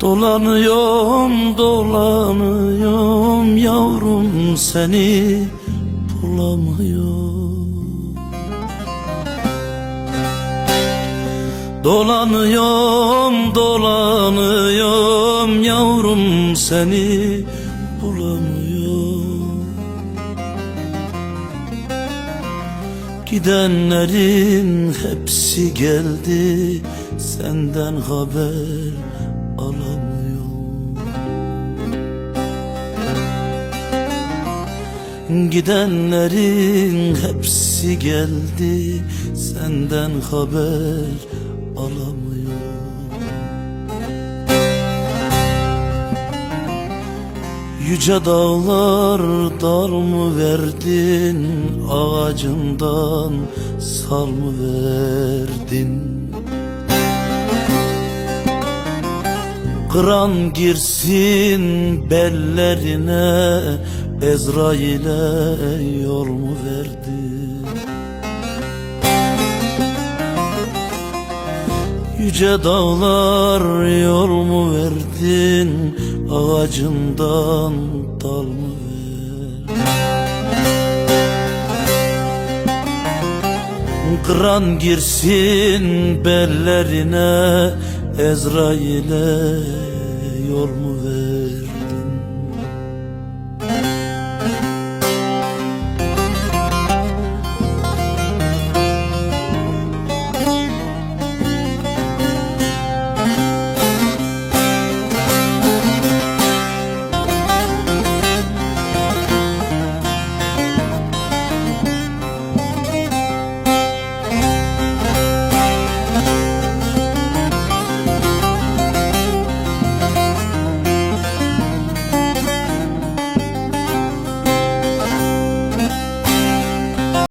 Dolanıyorum dolanıyorum yavrum seni bulamıyorum. Dolanıyorum dolanıyorum yavrum seni bulamıyorum. Gidenlerin hepsi geldi senden haber alamıyorum. Gidenlerin hepsi geldi senden haber alamıyorum. Yüce dağlar dal mı verdin ağacından sal mı verdin Kıran girsin bellerine Ezrail'e yol mu verdin Yüce dağlar yol mu verdin? Ağacından dal mı verdin Kıran girsin bellerine Ezrail'e yol mu ver